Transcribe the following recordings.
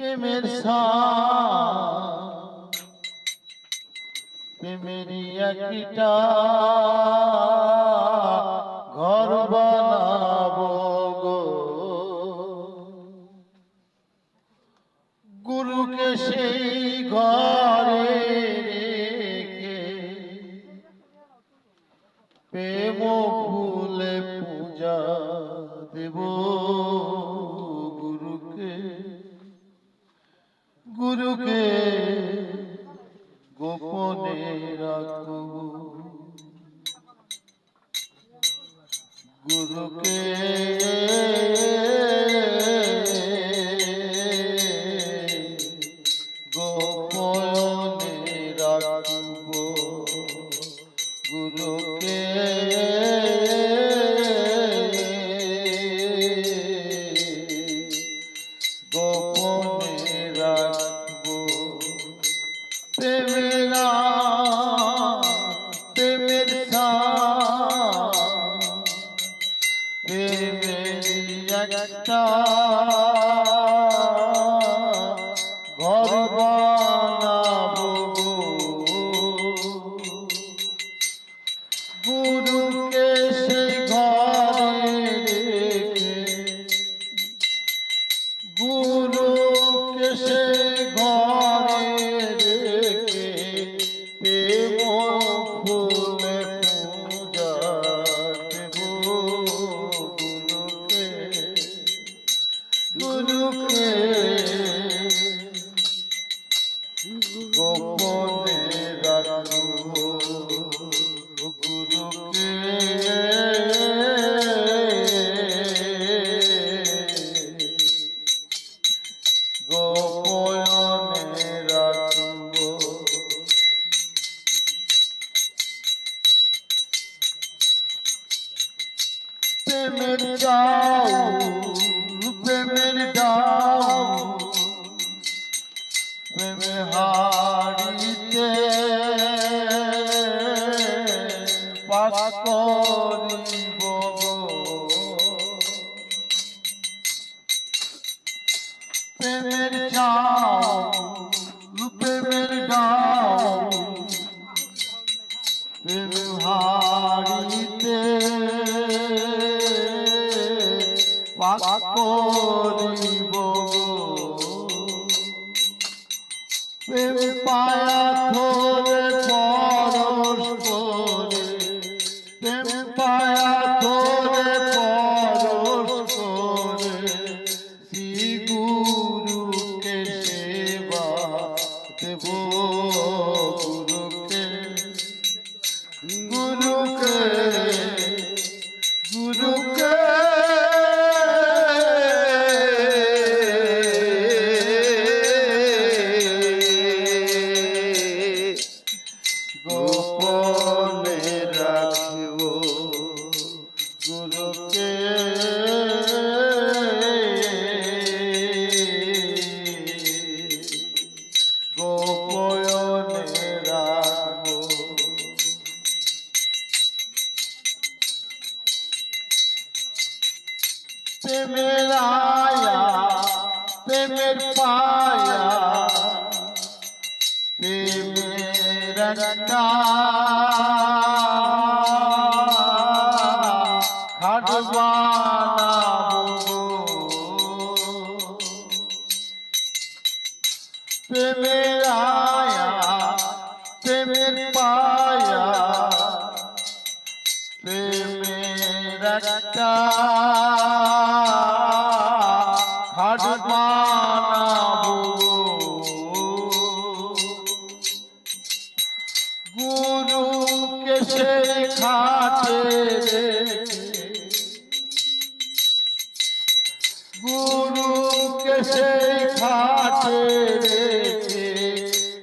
প্রেমের প্রেমেরই একটা ঘর একটা গুরুকে গোপনে রাখব গুরুকে গোপনে রাখব প্রেমের যাও প্রেমের যাও প্রেমের যাও প্রেম হারিতে পাপ করিব প্রেম পায়া গুরুকে গোপনে রাখব প্রেমের খাট বানাবো প্রেমের আয়া প্রেমের পায়া প্রেমের একটা সেই খাটে রেখে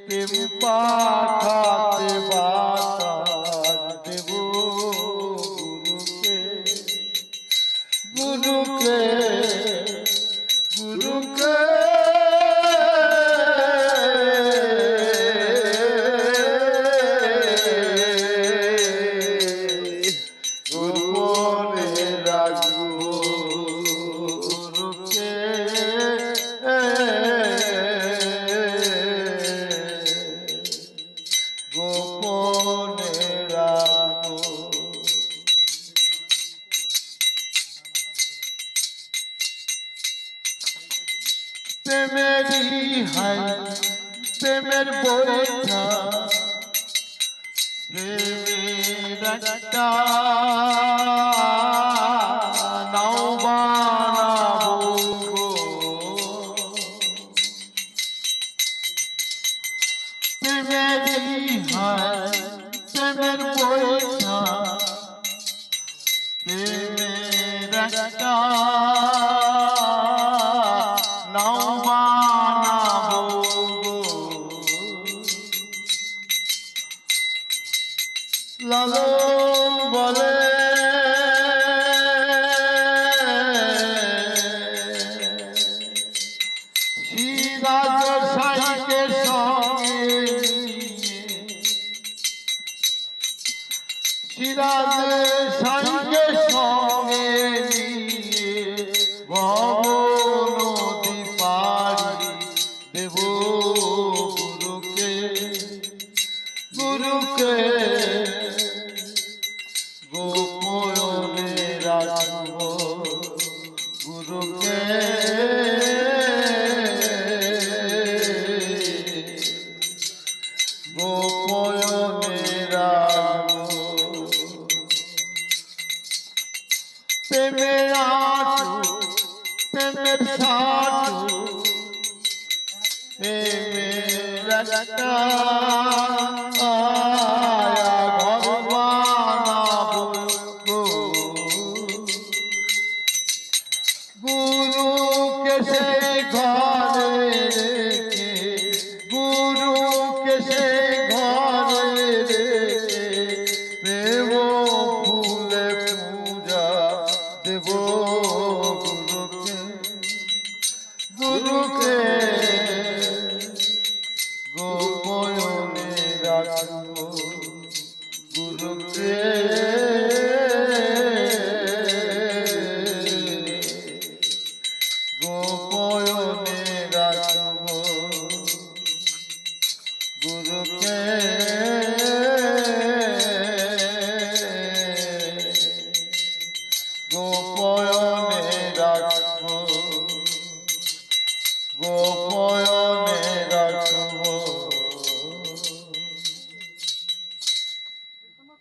প্রেম পাঠাতে বাতাস দেব গুরুকে। গুরুকে গুরুকে। গোপনে রাখব প্রেমেরই হাই প্রেমের বইটা প্রেমের একটা নাও বানাবো। প্রেমেরই হাই প্রেমের বইটা প্রেমের একটা প্রেমের আটু প্রেমের সাটু প্রেমের একটা